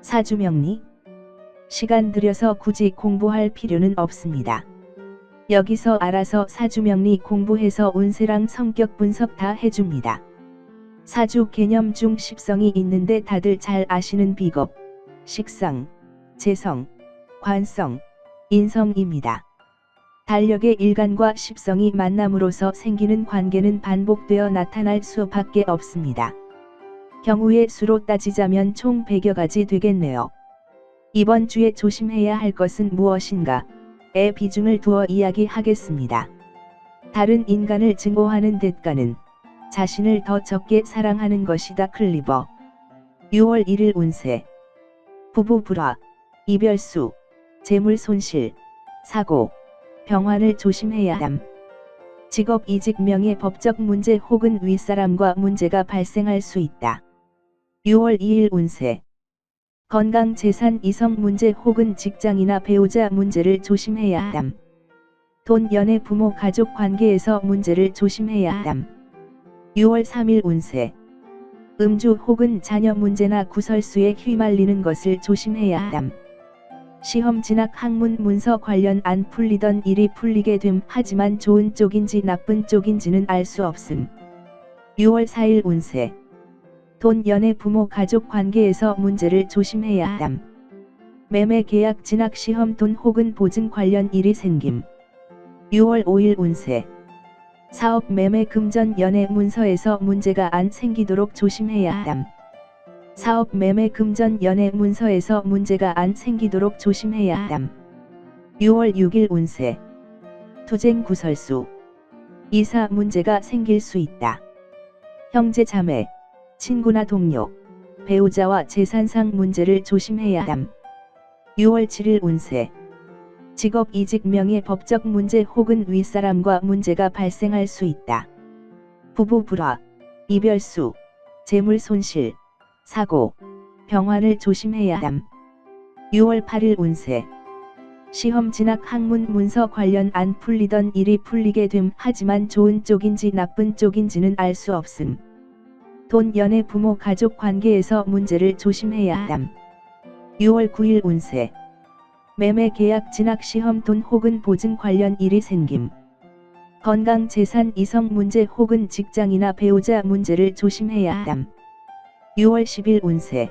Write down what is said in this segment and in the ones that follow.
사주명리 시간 들여서 굳이 공부할 필요는 없습니다. 여기서 알아서 사주명리 공부해서 운세랑 성격 분석 다 해줍니다. 사주 개념 중 십성이 있는데 다들 잘 아시는 비겁, 식성, 재성, 관성, 인성입니다. 달력의 일간과 십성이 만남으로써 생기는 관계는 반복되어 나타날 수밖에 없습니다. 경우의 수로 따지자면 총 100여 가지 되겠네요. 이번 주에 조심해야 할 것은 무엇인가? 에 비중을 두어 이야기하겠습니다. 다른 인간을 증오하는 대가는 자신을 더 적게 사랑하는 것이다. 클리버 6월 1일 운세 부부 불화, 이별수, 재물 손실, 사고, 병환을 조심해야 함. 직업 이직 명예 법적 문제 혹은 윗사람과 문제가 발생할 수 있다. 6월 2일 운세 건강 재산 이성 문제 혹은 직장이나 배우자 문제를 조심해야 함. 돈 연애 부모 가족 관계에서 문제를 조심해야 함. 6월 3일 운세 음주 혹은 자녀 문제나 구설수에 휘말리는 것을 조심해야 함. 시험 진학 학문 문서 관련 안 풀리던 일이 풀리게 됨 하지만 좋은 쪽인지 나쁜 쪽인지는 알 수 없음. 6월 4일 운세 돈 연애 부모 가족 관계에서 문제를 조심해야 함. 매매 계약 진학 시험 돈 혹은 보증 관련 일이 생김. 6월 5일 운세 사업 매매 금전 연애 문서에서 문제가 안 생기도록 조심해야 함. 사업 매매 금전 연애 문서에서 문제가 안 생기도록 조심해야 함. 6월 6일 운세 투쟁 구설수 이사 문제가 생길 수 있다. 형제 자매, 친구나 동료, 배우자와 재산상 문제를 조심해야 함. 6월 7일 운세 직업 이직 명예 법적 문제 혹은 윗사람과 문제가 발생할 수 있다. 부부 불화, 이별수, 재물 손실, 사고, 병환을 조심해야 함. 6월 8일 운세 시험 진학 학문 문서 관련 안 풀리던 일이 풀리게 됨 하지만 좋은 쪽인지 나쁜 쪽인지는 알 수 없음. 돈 연애 부모 가족 관계에서 문제를 조심해야 함. 6월 9일 운세 매매 계약 진학 시험 돈 혹은 보증 관련 일이 생김. 건강 재산 이성 문제 혹은 직장이나 배우자 문제를 조심해야 함. 6월 10일 운세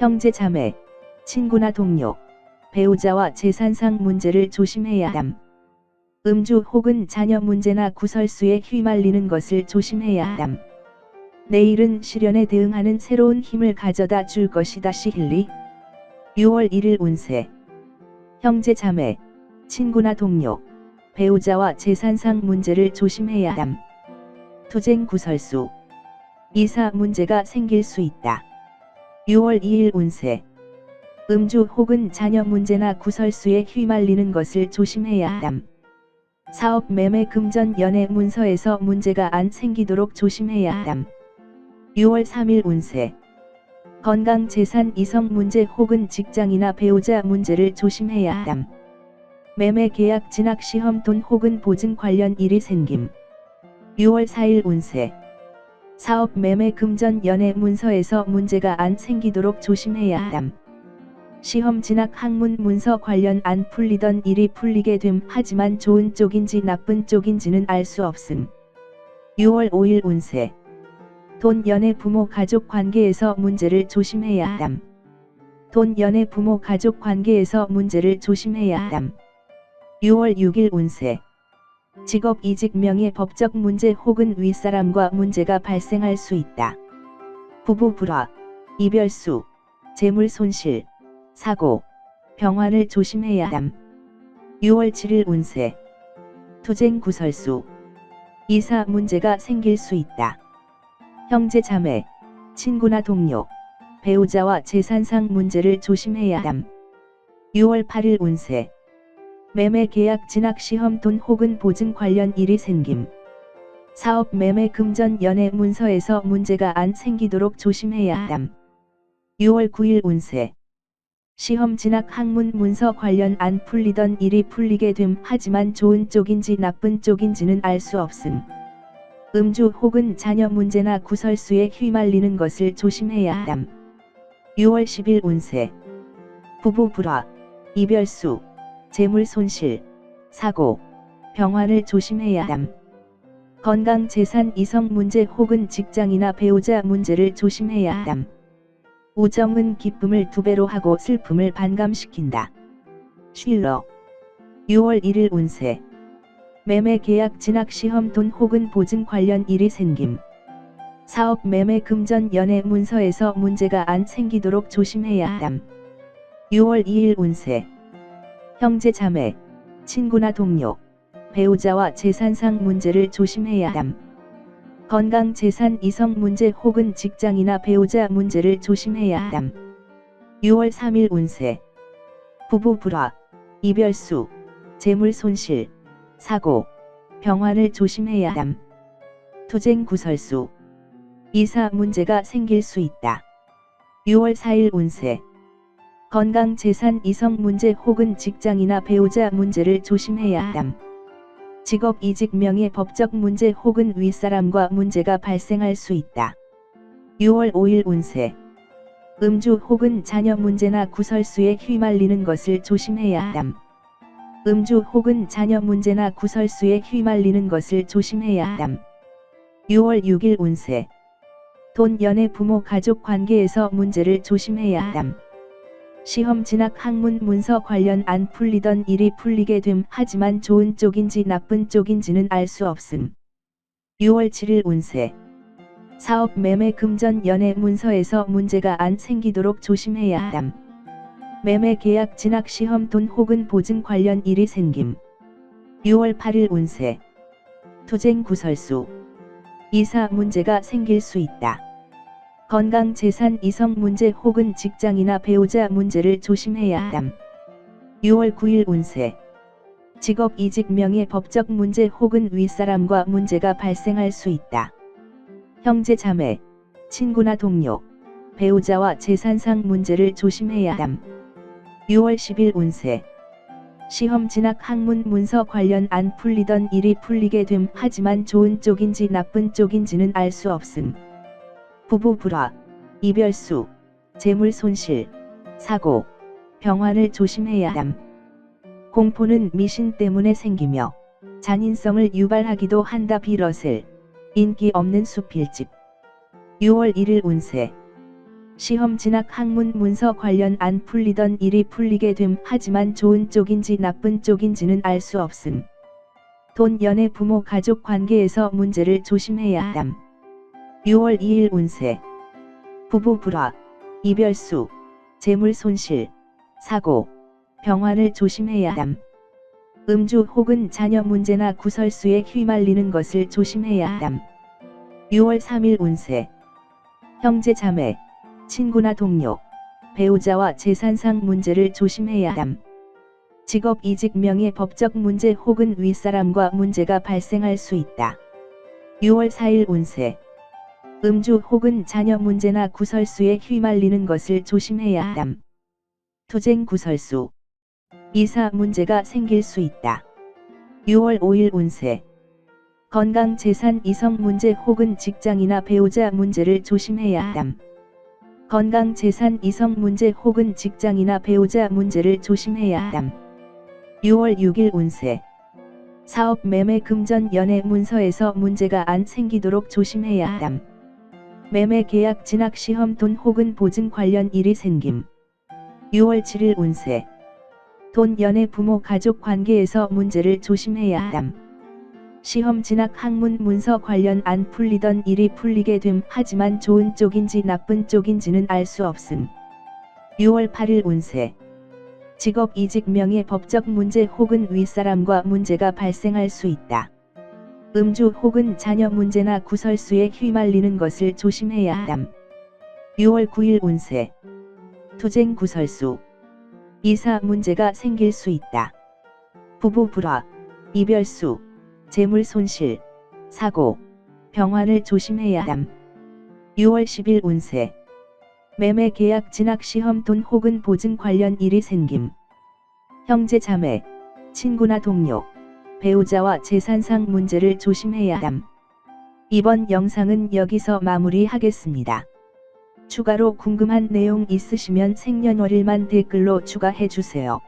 형제 자매, 친구나 동료, 배우자와 재산상 문제를 조심해야 함. 음주 혹은 자녀 문제나 구설수에 휘말리는 것을 조심해야 함. 내일은 시련에 대응하는 새로운 힘을 가져다 줄 것이다 시힐리. 6월 1일 운세 형제 자매, 친구나 동료, 배우자와 재산상 문제를 조심해야 함. 투쟁 구설수 이사 문제가 생길 수 있다. 6월 2일 운세 음주 혹은 자녀 문제나 구설수에 휘말리는 것을 조심해야 함. 사업 매매 금전 연애 문서에서 문제가 안 생기도록 조심해야 함. 6월 3일 운세 건강 재산 이성 문제 혹은 직장이나 배우자 문제를 조심해야 함. 매매 계약 진학 시험 돈 혹은 보증 관련 일이 생김. 6월 4일 운세 사업 매매 금전 연애 문서에서 문제가 안 생기도록 조심해야 함. 시험 진학 학문 문서 관련 안 풀리던 일이 풀리게 됨 하지만 좋은 쪽인지 나쁜 쪽인지는 알 수 없음. 6월 5일 운세 돈 연애 부모 가족 관계에서 문제를 조심해야 함. 돈 연애 부모 가족 관계에서 문제를 조심해야 함. 6월 6일 운세 직업 이직 명예 법적 문제 혹은 윗사람과 문제가 발생할 수 있다. 부부 불화, 이별수, 재물 손실, 사고, 병환을 조심해야 함. 6월 7일 운세 투쟁 구설수 이사 문제가 생길 수 있다. 형제 자매, 친구나 동료, 배우자와 재산상 문제를 조심해야 함. 6월 8일 운세 매매 계약 진학 시험 돈 혹은 보증 관련 일이 생김. 사업 매매 금전 연애 문서에서 문제가 안 생기도록 조심해야 함. 6월 9일 운세 시험 진학 학문 문서 관련 안 풀리던 일이 풀리게 됨 하지만 좋은 쪽인지 나쁜 쪽인지는 알 수 없음. 음주 혹은 자녀 문제나 구설수에 휘말리는 것을 조심해야 함. 6월 10일 운세 부부 불화, 이별수, 재물 손실, 사고, 병화를 조심해야 함. 건강 재산 이성 문제 혹은 직장이나 배우자 문제를 조심해야 함. 우정은 기쁨을 두 배로 하고 슬픔을 반감시킨다. 쉴러 6월 1일 운세 매매 계약 진학 시험 돈 혹은 보증 관련 일이 생김. 사업 매매 금전 연애 문서에서 문제가 안 생기도록 조심해야 함. 6월 2일 운세 형제 자매, 친구나 동료, 배우자와 재산상 문제를 조심해야 함. 건강 재산 이성 문제 혹은 직장이나 배우자 문제를 조심해야 함. 6월 3일 운세 부부 불화, 이별수, 재물 손실, 사고, 병환을 조심해야 함. 투쟁 구설수, 이사 문제가 생길 수 있다. 6월 4일 운세 건강 재산 이성 문제 혹은 직장이나 배우자 문제를 조심해야 함. 직업 이직 명예 법적 문제 혹은 윗사람과 문제가 발생할 수 있다. 6월 5일 운세 음주 혹은 자녀 문제나 구설수에 휘말리는 것을 조심해야 함. 음주 혹은 자녀 문제나 구설수에 휘말리는 것을 조심해야 함. 6월 6일 운세 돈 연애 부모 가족 관계에서 문제를 조심해야 함. 시험 진학 학문 문서 관련 안 풀리던 일이 풀리게 됨 하지만 좋은 쪽인지 나쁜 쪽인지는 알 수 없음. 6월 7일 운세 사업 매매 금전 연애 문서에서 문제가 안 생기도록 조심해야 함. 매매 계약 진학 시험 돈 혹은 보증 관련 일이 생김. 6월 8일 운세 투쟁 구설수 이사 문제가 생길 수 있다. 건강 재산 이성 문제 혹은 직장이나 배우자 문제를 조심해야 함. 6월 9일 운세 직업 이직 명예 법적 문제 혹은 윗사람과 문제가 발생할 수 있다. 형제 자매, 친구나 동료, 배우자와 재산상 문제를 조심해야 함. 6월 10일 운세 시험 진학 학문 문서 관련 안 풀리던 일이 풀리게 됨 하지만 좋은 쪽인지 나쁜 쪽인지는 알 수 없음. 부부 불화, 이별수, 재물 손실, 사고, 병환을 조심해야 함. 공포는 미신 때문에 생기며 잔인성을 유발하기도 한다 비러슬. 인기 없는 수필집. 6월 1일 운세. 시험 진학 학문 문서 관련 안 풀리던 일이 풀리게 됨 하지만 좋은 쪽인지 나쁜 쪽인지는 알 수 없음. 돈 연애 부모 가족 관계에서 문제를 조심해야 함. 6월 2일 운세 부부 불화, 이별수, 재물 손실, 사고, 병환을 조심해야 함. 음주 혹은 자녀 문제나 구설수에 휘말리는 것을 조심해야 함. 6월 3일 운세 형제 자매, 친구나 동료, 배우자와 재산상 문제를 조심해야 함. 직업 이직 명예 법적 문제 혹은 윗사람과 문제가 발생할 수 있다. 6월 4일 운세 음주 혹은 자녀 문제나 구설수에 휘말리는 것을 조심해야 함. 투쟁 구설수. 이사 문제가 생길 수 있다. 6월 5일 운세. 건강 재산 이성 문제 혹은 직장이나 배우자 문제를 조심해야 함. 건강 재산 이성 문제 혹은 직장이나 배우자 문제를 조심해야 함. 6월 6일 운세. 사업 매매 금전 연애 문서에서 문제가 안 생기도록 조심해야 함. 매매 계약 진학 시험 돈 혹은 보증 관련 일이 생김. 6월 7일 운세. 돈 연애 부모 가족 관계에서 문제를 조심해야 함. 시험 진학 학문 문서 관련 안 풀리던 일이 풀리게 됨 하지만 좋은 쪽인지 나쁜 쪽인지는 알 수 없음. 6월 8일 운세. 직업 이직 명예 법적 문제 혹은 윗사람과 문제가 발생할 수 있다. 음주 혹은 자녀 문제나 구설수에 휘말리는 것을 조심해야 함. 6월 9일 운세. 투쟁 구설수. 이사 문제가 생길 수 있다. 부부 불화, 이별수, 재물 손실, 사고, 병환을 조심해야 함. 6월 10일 운세. 매매 계약 진학 시험 돈 혹은 보증 관련 일이 생김. 형제 자매, 친구나 동료, 배우자와 재산상 문제를 조심해야 함. 이번 영상은 여기서 마무리하겠습니다. 추가로 궁금한 내용 있으시면 생년월일만 댓글로 추가해 주세요.